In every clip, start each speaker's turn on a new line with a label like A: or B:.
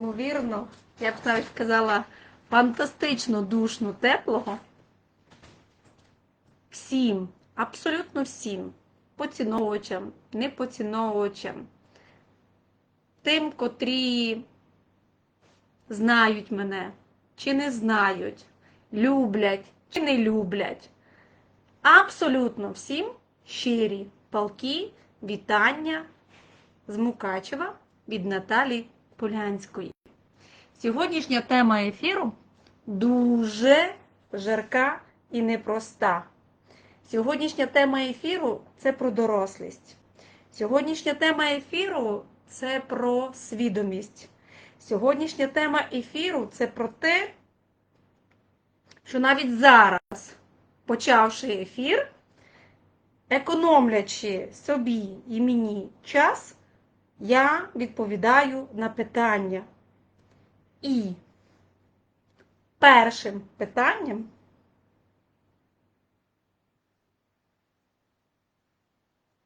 A: Ймовірно, я б навіть сказала, фантастично душно теплого. Всім, абсолютно всім, поціновувачам, непоціновувачам, тим, котрі знають мене чи не знають, люблять чи не люблять. Абсолютно всім щирі палки, вітання з Мукачева від Наталі Полянської. Сьогоднішня тема ефіру дуже жарка і непроста. Сьогоднішня тема ефіру це про дорослість. Сьогоднішня тема ефіру це про свідомість. Сьогоднішня тема ефіру це про те, що навіть зараз, почавши ефір, економлячи собі і мені час, я відповідаю на питання. І першим питанням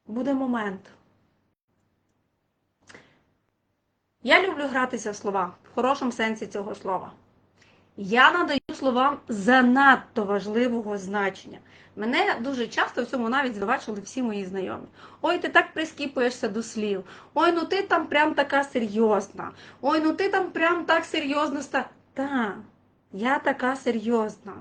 A: буде момент. Я люблю гратися в слова, в хорошому сенсі цього слова. Я надаю словам занадто важливого значення. Мене дуже часто в цьому навіть звинувачували всі мої знайомі. Ой, ти так прискіпуєшся до слів. Ой, ну ти там прям така серйозна. Ой, ну ти там прям так серйозно ста. Та, я така серйозна.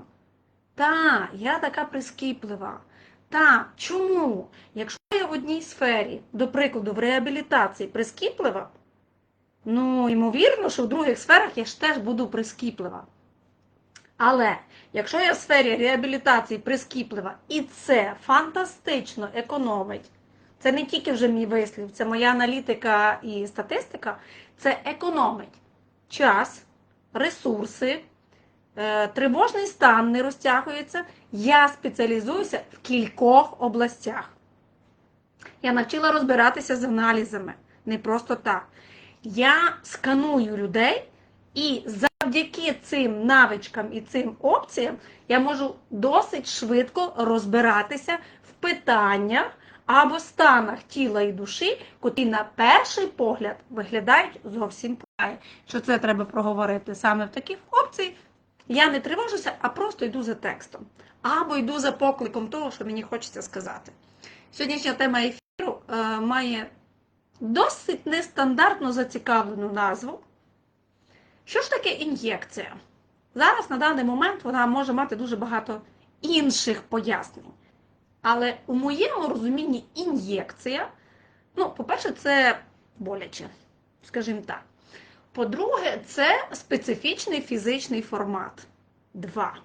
A: Та, я така прискіплива. Та, чому? Якщо я в одній сфері, до прикладу, в реабілітації прискіплива, ну, ймовірно, що в других сферах я ж теж буду прискіплива. Але якщо я в сфері реабілітації прискіплива, і це фантастично економить, це не тільки вже мій вислів, це моя аналітика і статистика, це економить час, ресурси, е, тривожний стан не розтягується. Я спеціалізуюся в кількох областях. Я навчила розбиратися з аналізами, не просто так. Я сканую людей і завдяки цим навичкам і цим опціям я можу досить швидко розбиратися в питаннях або станах тіла і душі, котрі на перший погляд виглядають зовсім по Що це треба проговорити саме в таких опцій. Я не тривожуся, а просто йду за текстом. Або йду за покликом того, що мені хочеться сказати. Сьогоднішня тема ефіру е, має досить нестандартно зацікавлену назву. Що ж таке ін'єкція? Зараз на даний момент вона може мати дуже багато інших пояснень. Але у моєму розумінні ін'єкція, ну, по-перше, це боляче, скажімо так. По-друге, це специфічний фізичний формат. Два.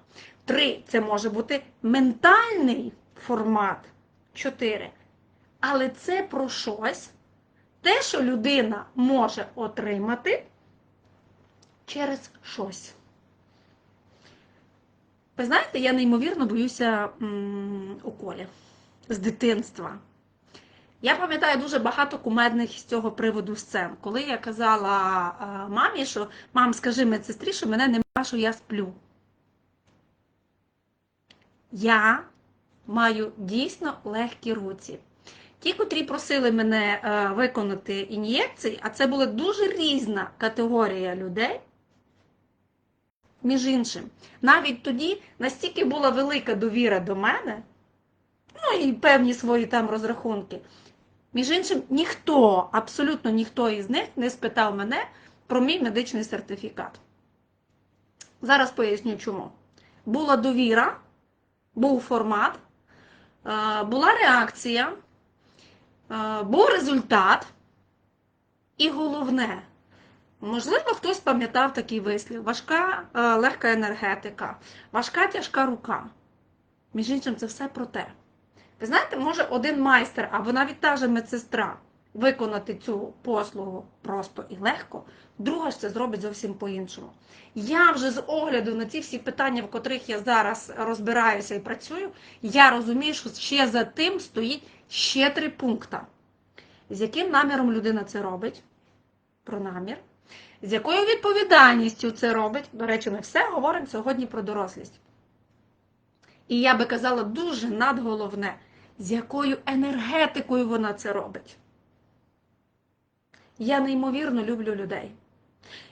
A: Три. Це може бути ментальний формат. Чотири. Але це про щось, те, що людина може отримати через щось. Ви знаєте, я неймовірно боюся уколів з дитинства. Я пам'ятаю дуже багато кумедних з цього приводу сцен. Коли я казала мамі, що мам, скажи медсестрі, що мене нема, що я сплю. Я маю дійсно легкі руці. Ті, котрі просили мене е, виконати ін'єкції, а це була дуже різна категорія людей. Між іншим, навіть тоді настільки була велика довіра до мене, ну і певні свої там розрахунки. Між іншим, ніхто, абсолютно ніхто із них не спитав мене про мій медичний сертифікат. Зараз поясню чому. Була довіра, був формат, е, була реакція, е, був результат, і головне, можливо, хтось пам'ятав такий вислів: важка, е, легка енергетика, важка тяжка рука. Між іншим, це все про те. Ви знаєте, може один майстер або навіть та же медсестра виконати цю послугу просто і легко, друга ж це зробить зовсім по-іншому. Я вже з огляду на ці всі питання, в котрих я зараз розбираюся і працюю, я розумію, що ще за тим стоїть ще три пункти. З яким наміром людина це робить? Про намір. З якою відповідальністю це робить? До речі, ми все говоримо сьогодні про дорослість. І я би казала дуже надголовне, з якою енергетикою вона це робить. Я неймовірно люблю людей.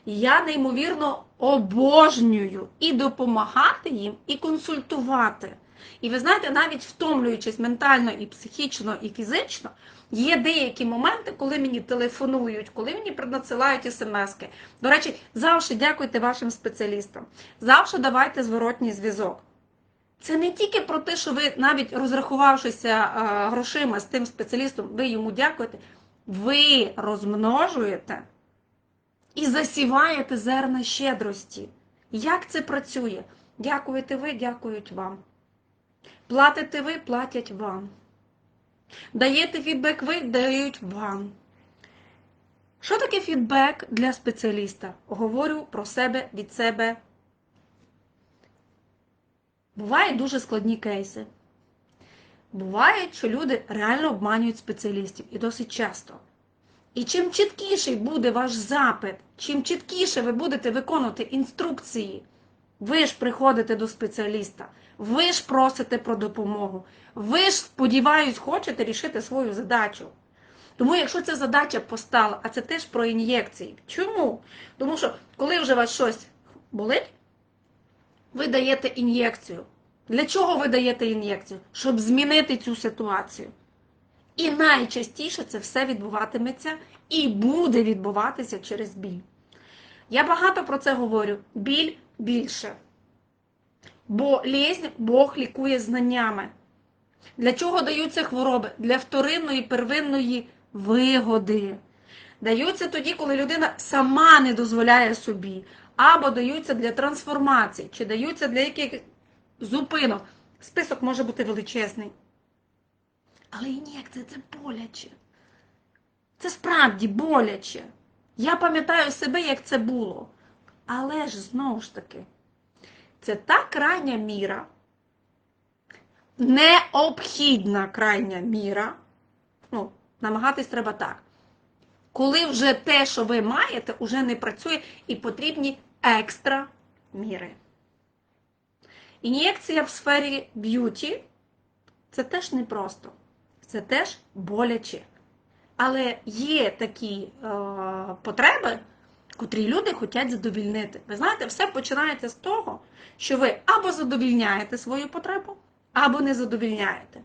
A: Я неймовірно обожнюю і допомагати їм, і консультувати. І ви знаєте, навіть втомлюючись ментально, і психічно, і фізично, є деякі моменти, коли мені телефонують, коли мені надсилають смски. До речі, завжди дякуйте вашим спеціалістам. Завжди давайте зворотній зв'язок. Це не тільки про те, що ви навіть розрахувавшися е, грошима з тим спеціалістом, ви йому дякуєте. Ви розмножуєте і засіваєте зерна щедрості. Як це працює? Дякуєте ви, дякують вам. Платите ви, платять вам. Даєте фідбек ви, дають вам. Що таке фідбек для спеціаліста? Говорю про себе від себе. Бувають дуже складні кейси. Буває, що люди реально обманюють спеціалістів і досить часто. І чим чіткіший буде ваш запит, чим чіткіше ви будете виконувати інструкції, ви ж приходите до спеціаліста, ви ж просите про допомогу, ви ж, сподіваюсь, хочете рішити свою задачу. Тому, якщо ця задача постала, а це теж про ін'єкції. Чому? Тому що, коли вже вас щось болить, ви даєте ін'єкцію. Для чого ви даєте ін'єкцію? Щоб змінити цю ситуацію. І найчастіше це все відбуватиметься і буде відбуватися через біль. Я багато про це говорю. Біль більше. Бо лізнь Бог лікує знаннями. Для чого даються хвороби? Для вторинної, первинної вигоди. Даються тоді, коли людина сама не дозволяє собі, або даються для трансформації, чи даються для яких зупинок. Список може бути величезний. Але ін'єкція це боляче. Це справді боляче. Я пам'ятаю себе, як це було. Але ж знову ж таки, це та крайня міра, необхідна крайня міра. Ну, намагатись треба так. Коли вже те, що ви маєте, вже не працює і потрібні екстра міри. Ін'єкція в сфері б'юті це теж непросто. Це теж боляче. Але є такі е, потреби, котрі люди хочуть задовільнити. Ви знаєте, все починається з того, що ви або задовільняєте свою потребу, або не задовільняєте.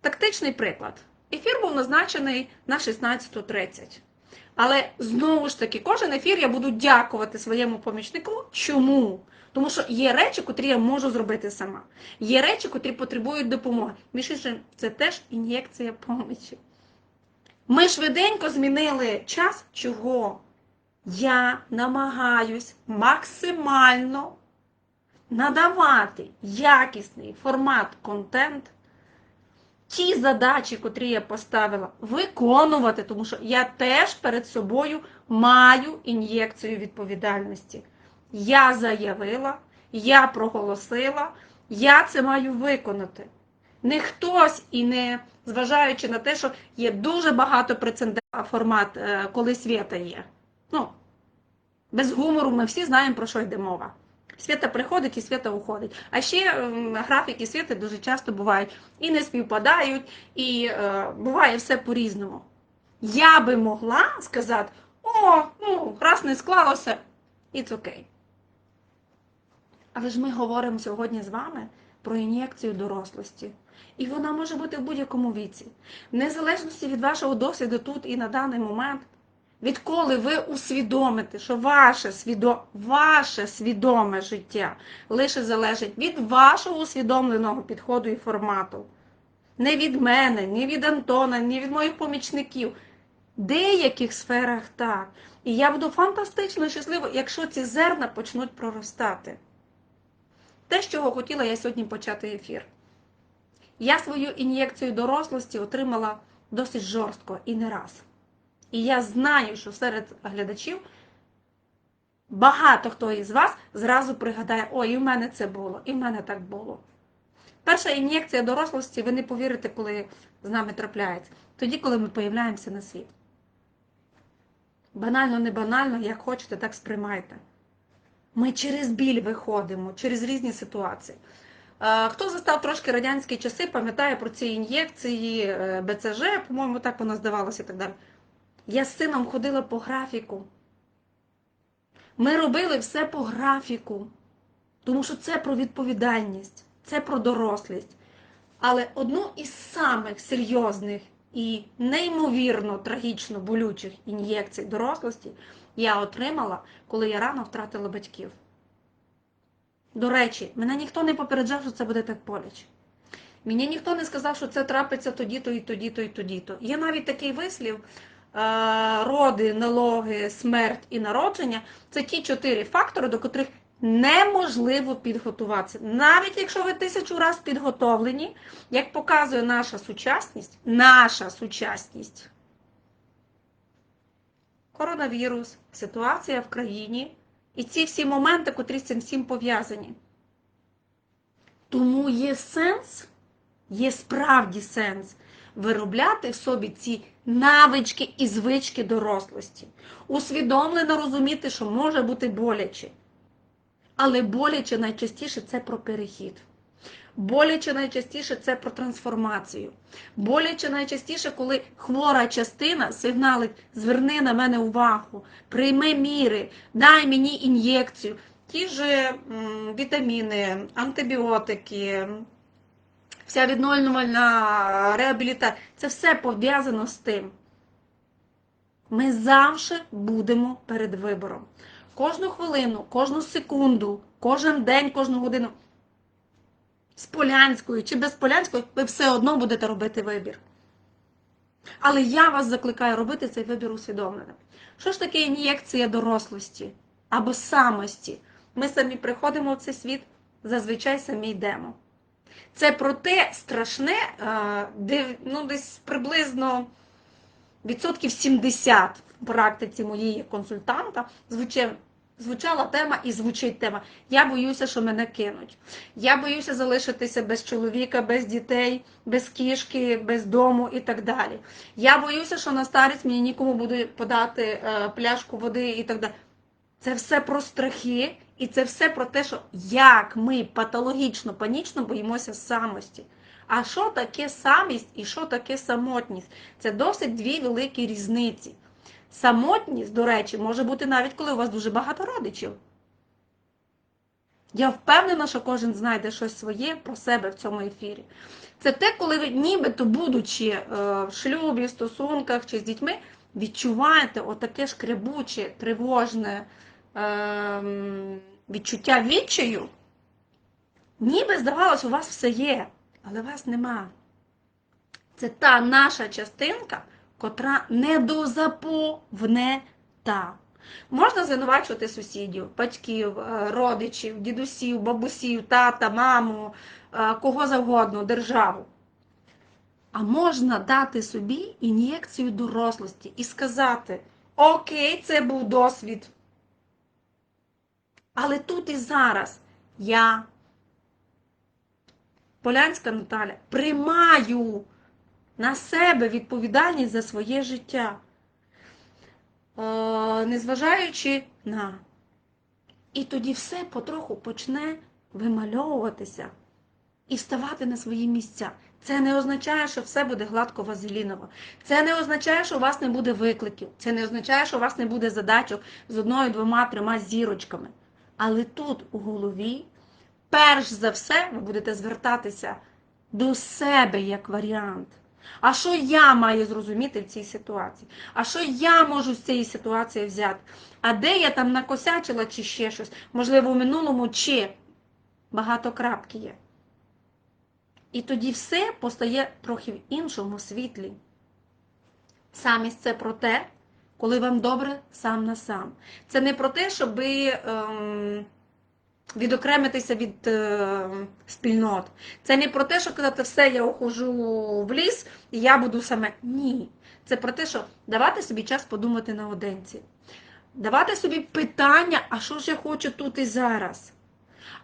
A: Тактичний приклад. Ефір був назначений на 16.30. Але знову ж таки, кожен ефір я буду дякувати своєму помічнику. Чому? Тому що є речі, котрі я можу зробити сама. Є речі, котрі потребують допомоги. Між іншим, це теж ін'єкція помічі. Ми швиденько змінили час, чого я намагаюсь максимально надавати якісний формат контент. Ті задачі, котрі я поставила, виконувати, тому що я теж перед собою маю ін'єкцію відповідальності. Я заявила, я проголосила, я це маю виконати. Не хтось і не зважаючи на те, що є дуже багато прецедентів формат, е, коли свята є. Ну, без гумору ми всі знаємо, про що йде мова. Свята приходить і свята уходить. А ще ем, графіки свята дуже часто бувають і не співпадають, і е, буває все по-різному. Я би могла сказати: о, ну, раз не склалося, it's okay. Але ж ми говоримо сьогодні з вами про ін'єкцію дорослості. І вона може бути в будь-якому віці. В незалежності від вашого досвіду тут і на даний момент, відколи ви усвідомите, що ваше, свідо... ваше свідоме життя лише залежить від вашого усвідомленого підходу і формату. Не від мене, ні від Антона, ні від моїх помічників. В деяких сферах так. І я буду фантастично щаслива, якщо ці зерна почнуть проростати. Те, з чого хотіла я сьогодні почати ефір. Я свою ін'єкцію дорослості отримала досить жорстко і не раз. І я знаю, що серед глядачів багато хто із вас зразу пригадає, ой, і в мене це було, і в мене так було. Перша ін'єкція дорослості, ви не повірите, коли з нами трапляється. Тоді, коли ми появляємося на світ. Банально, не банально, як хочете, так сприймайте. Ми через біль виходимо, через різні ситуації. Хто застав трошки радянські часи, пам'ятає про ці ін'єкції, е, БЦЖ, по-моєму, так воно здавалося і так далі. Я з сином ходила по графіку. Ми робили все по графіку, тому що це про відповідальність, це про дорослість. Але одну із самих серйозних і неймовірно трагічно болючих ін'єкцій дорослості я отримала, коли я рано втратила батьків. До речі, мене ніхто не попереджав, що це буде так боляче. Мені ніхто не сказав, що це трапиться тоді-то і тоді-то і тоді-то. Є навіть такий вислів: е, роди, налоги, смерть і народження це ті чотири фактори, до котрих неможливо підготуватися. Навіть якщо ви тисячу раз підготовлені, як показує наша сучасність, наша сучасність. Коронавірус, ситуація в країні і ці всі моменти, котрі з цим всім пов'язані. Тому є сенс, є справді сенс виробляти в собі ці навички і звички дорослості. Усвідомлено розуміти, що може бути боляче. Але боляче найчастіше це про перехід. Боляче найчастіше це про трансформацію. Боляче найчастіше, коли хвора частина сигналить, зверни на мене увагу, прийми міри, дай мені ін'єкцію. Ті ж вітаміни, антибіотики, вся відновлювальна реабілітація це все пов'язано з тим. Ми завжди будемо перед вибором. Кожну хвилину, кожну секунду, кожен день, кожну годину. З Полянською чи без Полянської, ви все одно будете робити вибір. Але я вас закликаю робити цей вибір усвідомлено. Що ж таке ін'єкція дорослості або самості? Ми самі приходимо в цей світ, зазвичай самі йдемо. Це про те страшне, е, де ну, десь приблизно відсотків 70 в практиці моєї консультанта звучить, звучала тема і звучить тема. Я боюся, що мене кинуть. Я боюся залишитися без чоловіка, без дітей, без кішки, без дому і так далі. Я боюся, що на старість мені нікому буде подати е, пляшку води і так далі. Це все про страхи, і це все про те, що як ми патологічно, панічно боїмося самості. А що таке самість і що таке самотність? Це досить дві великі різниці. Самотність, до речі, може бути навіть коли у вас дуже багато родичів. Я впевнена, що кожен знайде щось своє про себе в цьому ефірі. Це те, коли ви, нібито будучи е, в шлюбі, в стосунках чи з дітьми, відчуваєте отаке шкребуче, тривожне е, відчуття відчаю, ніби здавалось, у вас все є, але вас нема. Це та наша частинка, котра недозаповнета. Можна звинувачувати сусідів, батьків, е, родичів, дідусів, бабусів, тата, маму, е, кого завгодно, державу. А можна дати собі ін'єкцію дорослості і сказати: Окей, це був досвід. Але тут і зараз я, Полянська Наталя, приймаю на себе відповідальність за своє життя, е, незважаючи на. І тоді все потроху почне вимальовуватися і вставати на свої місця. Це не означає, що все буде гладко вазеліново. Це не означає, що у вас не буде викликів. Це не означає, що у вас не буде задачок з одною, двома, трьома зірочками. Але тут у голові, перш за все, ви будете звертатися до себе як варіант. А що я маю зрозуміти в цій ситуації? А що я можу з цієї ситуації взяти? А де я там накосячила чи ще щось? Можливо, в минулому чи багато крапки є. І тоді все постає трохи в іншому світлі. Самість це про те, коли вам добре сам на сам. Це не про те, щоб ем, відокремитися від е, спільнот. Це не про те, що казати, все, я ухожу в ліс і я буду саме. Ні. Це про те, що давати собі час подумати наодинці. Давати собі питання, а що ж я хочу тут і зараз?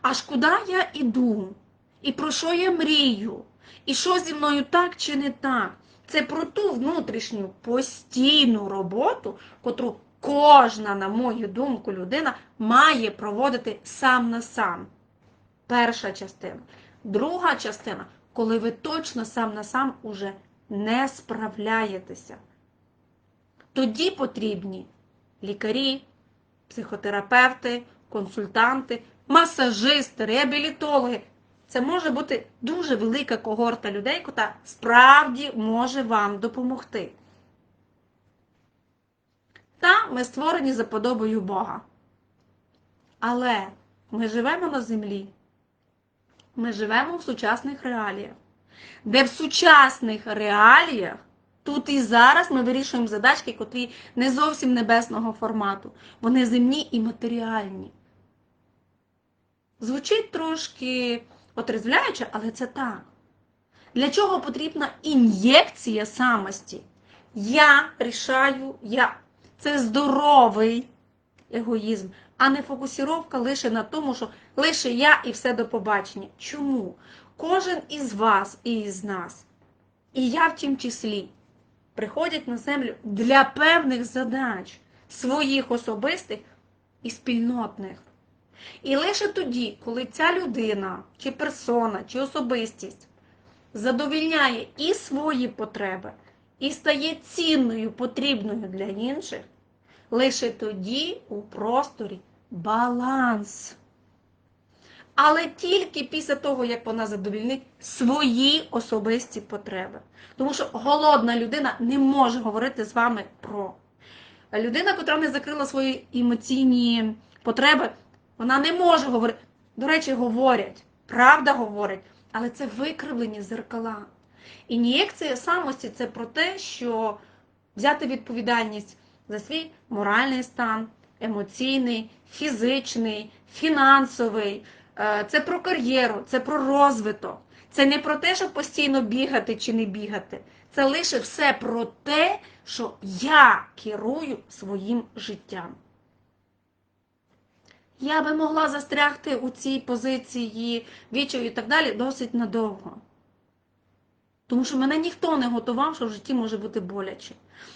A: Аж куди я іду? І про що я мрію? І що зі мною так чи не так? Це про ту внутрішню постійну роботу, котру кожна, на мою думку, людина має проводити сам на сам. Перша частина. Друга частина, коли ви точно сам на сам уже не справляєтеся. тоді потрібні лікарі, психотерапевти, консультанти, масажисти, реабілітологи. Це може бути дуже велика когорта людей, яка справді може вам допомогти. Та ми створені за подобою Бога. Але ми живемо на землі. Ми живемо в сучасних реаліях, де в сучасних реаліях тут і зараз ми вирішуємо задачки, котрі не зовсім небесного формату. Вони земні і матеріальні. Звучить трошки отрезвляюче, але це так. Для чого потрібна ін'єкція самості? Я рішаю я. Це здоровий егоїзм, а не фокусіровка лише на тому, що лише я і все до побачення. Чому? Кожен із вас і із нас, і я в тім числі, приходять на землю для певних задач, своїх особистих і спільнотних. І лише тоді, коли ця людина, чи персона, чи особистість задовільняє і свої потреби, і стає цінною, потрібною для інших, лише тоді у просторі баланс. Але тільки після того, як вона задовільнить свої особисті потреби. Тому що голодна людина не може говорити з вами про. Людина, яка не закрила свої емоційні потреби, вона не може говорити. До речі, говорять, правда говорять, але це викривлені зеркала. Ін'єкція самості це про те, що взяти відповідальність за свій моральний стан, емоційний, фізичний, фінансовий. Е, Це про кар'єру, це про розвиток. Це не про те, щоб постійно бігати чи не бігати. Це лише все про те, що я керую своїм життям. Я би могла застрягти у цій позиції відчаю і так далі досить надовго. Тому що мене ніхто не готував, що в житті може бути боляче.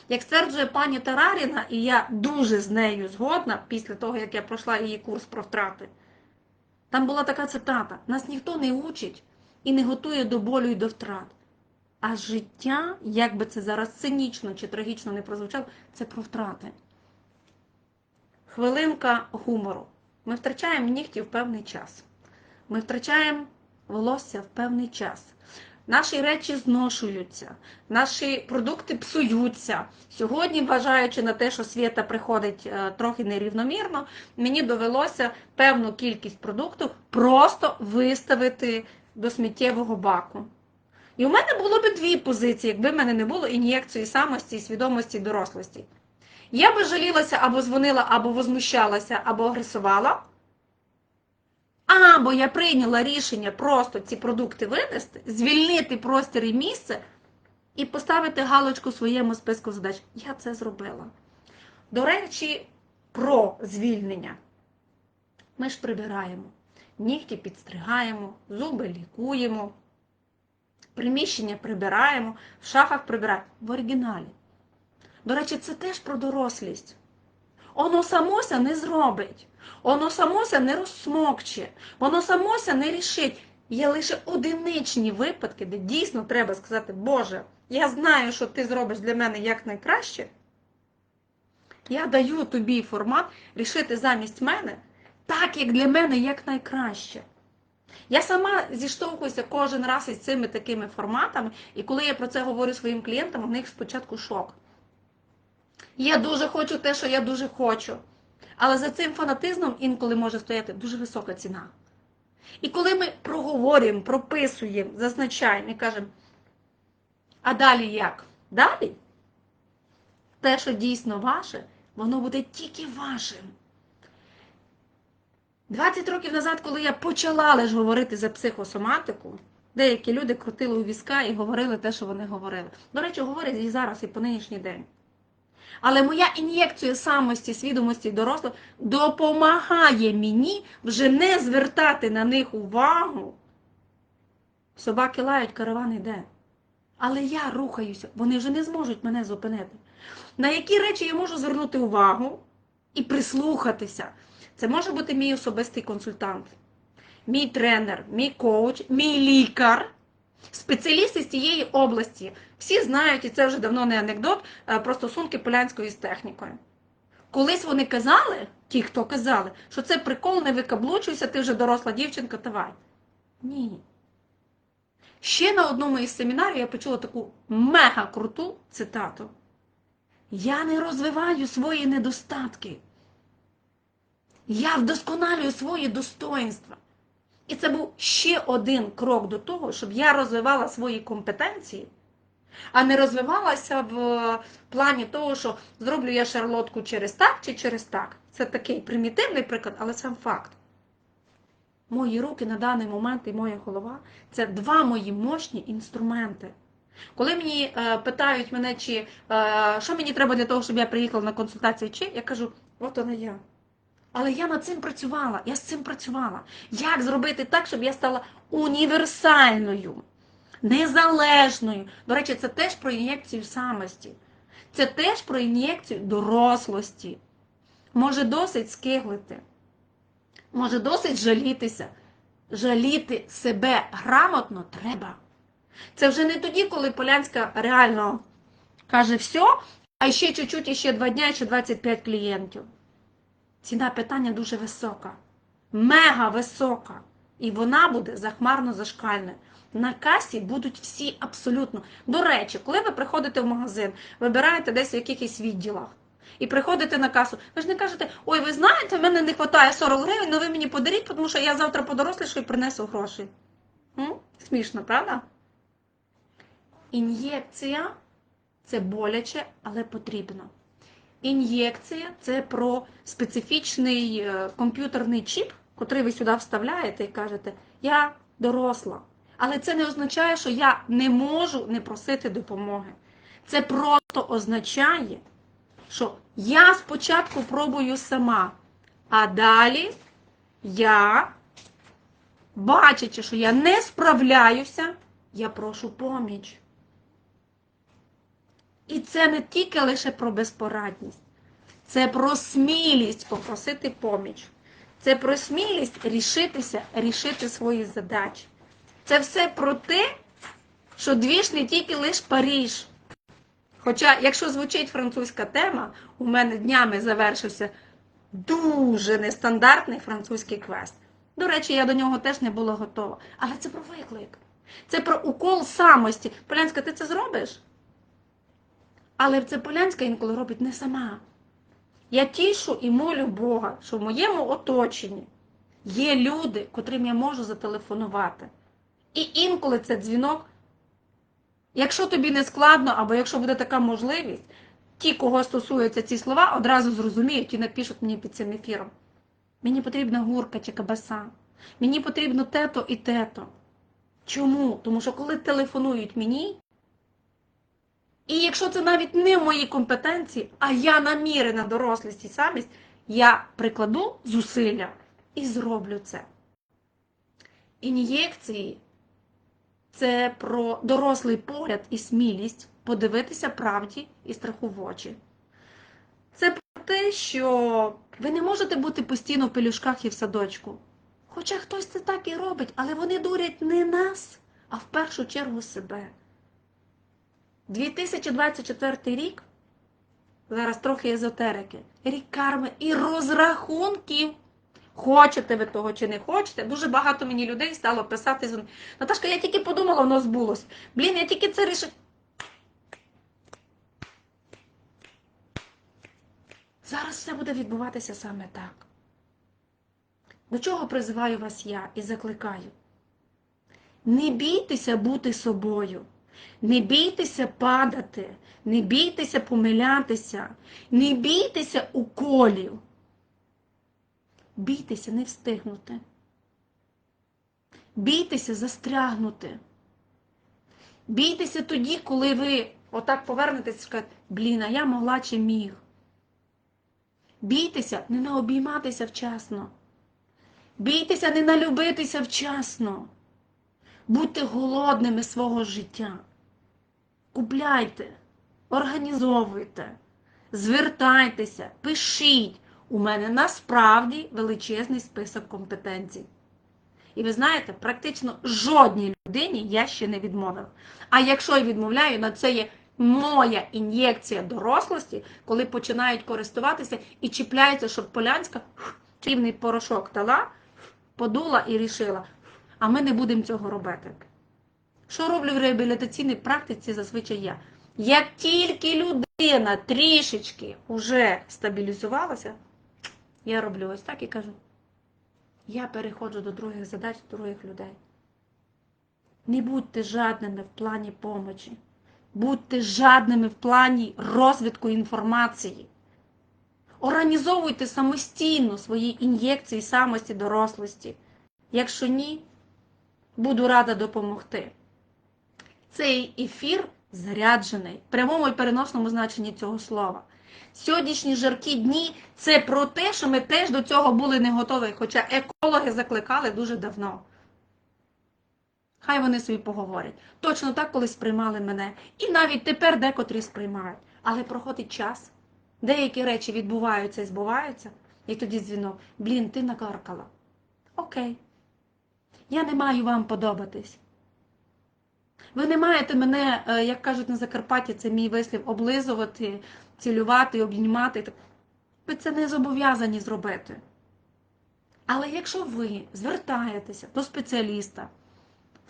A: Як стверджує пані Тараріна, і я дуже з нею згодна після того, як я пройшла її курс про втрати, там була така цитата: нас ніхто не учить і не готує до болю і до втрат. А життя, як би це зараз цинічно чи трагічно не прозвучало, це про втрати. Хвилинка гумору. Ми втрачаємо нігті в певний час. Ми втрачаємо волосся в певний час. Наші речі зношуються, наші продукти псуються. Сьогодні, вважаючи на те, що світа приходить е, трохи нерівномірно, мені довелося певну кількість продуктів просто виставити до сміттєвого баку. І у мене було б дві позиції, якби в мене не було ін'єкції самості свідомості дорослості. Я би жалілася або дзвонила, або возмущалася, або агресувала. Або я прийняла рішення просто ці продукти винести, звільнити простір і місце і поставити галочку своєму списку задач. Я це зробила. До речі, про звільнення. Ми ж прибираємо, нігті підстригаємо, зуби лікуємо, приміщення прибираємо, в шафах прибираємо. В оригіналі. До речі, це теж про дорослість. Воно самося не зробить, воно самося не розсмокче, воно самося не рішить. Є лише одиничні випадки, де дійсно треба сказати, Боже, я знаю, що ти зробиш для мене якнайкраще. Я даю тобі формат рішити замість мене так, як для мене якнайкраще. Я сама зіштовхуюся кожен раз із цими такими форматами, і коли я про це говорю своїм клієнтам, у них спочатку шок. Я дуже хочу те, що я дуже хочу. Але за цим фанатизмом інколи може стояти дуже висока ціна. І коли ми проговорюємо, прописуємо, зазначаємо і кажемо, а далі як? Далі? Те, що дійсно ваше, воно буде тільки вашим. 20 років назад, коли я почала лише говорити за психосоматику, деякі люди крутили у візка і говорили те, що вони говорили. До речі, говорять і зараз, і по нинішній день. Але моя ін'єкція самості, свідомості дорослих допомагає мені вже не звертати на них увагу. Собаки лають, караван йде. Але я рухаюся, вони вже не зможуть мене зупинити. На які речі я можу звернути увагу і прислухатися? Це може бути мій особистий консультант, мій тренер, мій коуч, мій лікар, спеціалісти з цієї області. Всі знають, і це вже давно не анекдот, е, про стосунки Полянської з технікою. Колись вони казали, ті, хто казали, що це прикол, не викаблучуйся, ти вже доросла дівчинка, давай. Ні. Ще на одному із семінарів я почула таку мега круту цитату. Я не розвиваю свої недостатки. Я вдосконалюю свої достоинства. І це був ще один крок до того, щоб я розвивала свої компетенції, а не розвивалася в плані того, що зроблю я шарлотку через так чи через так. Це такий примітивний приклад, але сам факт. Мої руки на даний момент і моя голова це два мої мощні інструменти. Коли мені е, питають мене, чи е, що мені треба для того, щоб я приїхала на консультацію, чи я кажу, от вона я. Але я над цим працювала, я з цим працювала. Як зробити так, щоб я стала універсальною, незалежною? До речі, це теж про ін'єкцію самості. Це теж про ін'єкцію дорослості. Може досить скиглити, може досить жалітися. Жаліти себе грамотно треба. Це вже не тоді, коли Полянська реально каже все, а ще чуть-чуть, і ще два дня, і ще 25 клієнтів. Ціна питання дуже висока, мега висока. І вона буде захмарно зашкальною. На касі будуть всі абсолютно. До речі, коли ви приходите в магазин, вибираєте десь в якихось відділах і приходите на касу, ви ж не кажете, ой, ви знаєте, в мене не вистачає 40 гривень, але ви мені подаріть, тому що я завтра подорослішу і принесу гроші. М? Смішно, правда? Ін'єкція це боляче, але потрібно. Ін'єкція це про специфічний е, комп'ютерний чіп, котрий ви сюди вставляєте і кажете, я доросла. Але це не означає, що я не можу не просити допомоги. Це просто означає, що я спочатку пробую сама, а далі я, бачачи, що я не справляюся, я прошу поміч. І це не тільки лише про безпорадність, це про смілість попросити поміч. Це про смілість рішитися, рішити свої задачі. Це все про те, що двіж не тільки лише Паріж. Хоча, якщо звучить французька тема, у мене днями завершився дуже нестандартний французький квест. До речі, я до нього теж не була готова. Але це про виклик. Це про укол самості. Полянська, ти це зробиш? Але це Полянська інколи робить не сама. Я тішу і молю Бога, що в моєму оточенні є люди, котрим я можу зателефонувати. І інколи це дзвінок. Якщо тобі не складно, або якщо буде така можливість, ті, кого стосуються ці слова, одразу зрозуміють і напишуть мені під цим ефіром. Мені потрібна гурка чи кабаса. Мені потрібно тето і тето. Чому? Тому що коли телефонують мені, і якщо це навіть не в моїй компетенції, а я намірена дорослість і самість, я прикладу зусилля і зроблю це. Ін'єкції це про дорослий погляд і смілість подивитися правді і страху в очі. Це про те, що ви не можете бути постійно в пелюшках і в садочку. Хоча хтось це так і робить, але вони дурять не нас, а в першу чергу себе. 2024 рік, зараз трохи езотерики, рік карми і розрахунків. Хочете ви того чи не хочете? Дуже багато мені людей стало писати. Наташка, я тільки подумала, воно збулось. Блін, я тільки це рішив. Зараз все буде відбуватися саме так. До чого призиваю вас я і закликаю? Не бійтеся бути собою. Не бійтеся падати, не бійтеся помилятися, не бійтеся уколів. Бійтеся не встигнути. Бійтеся застрягнути. Бійтеся тоді, коли ви отак повернетеся і скажете, блін, а я могла чи міг. Бійтеся не наобійматися вчасно. Бійтеся не налюбитися вчасно. Будьте голодними свого життя. Купляйте, організовуйте, звертайтеся, пишіть. У мене насправді величезний список компетенцій. І ви знаєте, практично жодній людині я ще не відмовила. А якщо і відмовляю, на це є моя ін'єкція дорослості, коли починають користуватися і чіпляються, щоб полянська чарівний порошок дала, подула і рішила. А ми не будемо цього робити. Що роблю в реабілітаційній практиці зазвичай я? Як тільки людина трішечки вже стабілізувалася, я роблю ось так і кажу. Я переходжу до других задач, других людей. Не будьте жадними в плані помочі. Будьте жадними в плані розвитку інформації. Організовуйте самостійно свої ін'єкції самості дорослості. Якщо ні, буду рада допомогти. Цей ефір заряджений в прямому і переносному значенні цього слова. Сьогоднішні жаркі дні це про те, що ми теж до цього були не готові, хоча екологи закликали дуже давно. Хай вони собі поговорять. Точно так колись сприймали мене. І навіть тепер декотрі сприймають. Але проходить час. Деякі речі відбуваються і збуваються. І тоді дзвінок. Блін, ти накаркала. Окей. Я не маю вам подобатись. Ви не маєте мене, е, як кажуть на Закарпатті, це мій вислів, облизувати, цілювати, обнімати. Ви це не зобов'язані зробити. Але якщо ви звертаєтеся до спеціаліста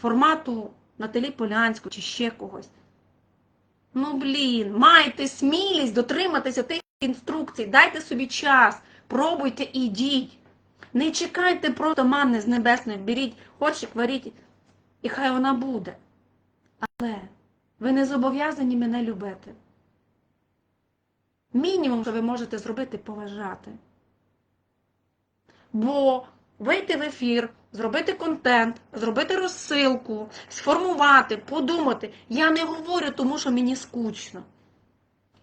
A: формату Наталі Полянську чи ще когось, ну блін, майте смілість дотриматися тих інструкцій, дайте собі час, пробуйте і йдіть. Не чекайте просто манни з небесної, беріть, хочик, варіть, і хай вона буде. Але ви не зобов'язані мене любити. Мінімум, що ви можете зробити, поважати. Бо вийти в ефір, зробити контент, зробити розсилку, сформувати, подумати. Я не говорю, тому що мені скучно.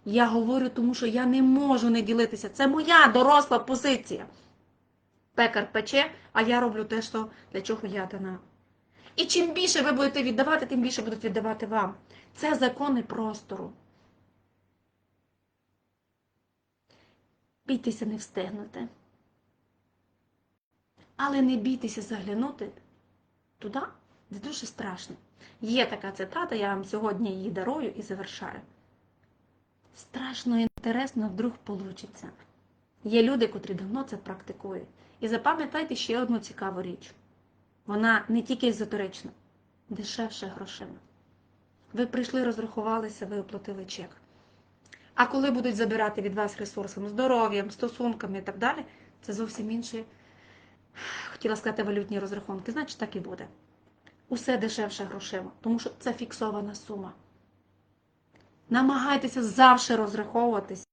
A: Я говорю, тому що я не можу не ділитися. Це моя доросла позиція. Пекар пече, а я роблю те, що, для чого я дана. І чим більше ви будете віддавати, тим більше будуть віддавати вам. Це закони простору. Бійтеся не встигнути. Але не бійтеся заглянути туди, де дуже страшно. Є така цитата, я вам сьогодні її дарую і завершаю. Страшно інтересно вдруг получиться. Є люди, котрі давно це практикують. І запам'ятайте ще одну цікаву річ. Вона не тільки езотерична, дешевше грошима. Ви прийшли, розрахувалися, ви оплатили чек. А коли будуть забирати від вас ресурсами, здоров'ям, стосунками і так далі, це зовсім інші, хотіла сказати, валютні розрахунки. Значить, так і буде. Усе дешевше грошима, тому що це фіксована сума. Намагайтеся завжди розраховуватися,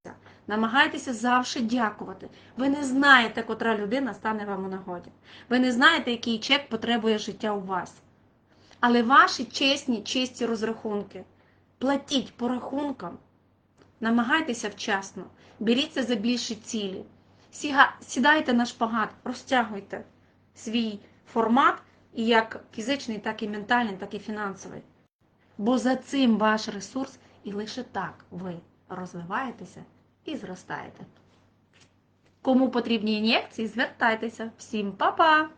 A: намагайтеся завжди дякувати. Ви не знаєте, котра людина стане вам у нагоді. Ви не знаєте, який чек потребує життя у вас. Але ваші чесні, чисті розрахунки. Платіть по рахункам, намагайтеся вчасно, беріться за більші цілі. Сідайте на шпагат, розтягуйте свій формат, і як фізичний, так і ментальний, так і фінансовий. Бо за цим ваш ресурс, і лише так ви розвиваєтеся і зростаєте. Кому потрібні ін'єкції, звертайтеся. Всім па-па!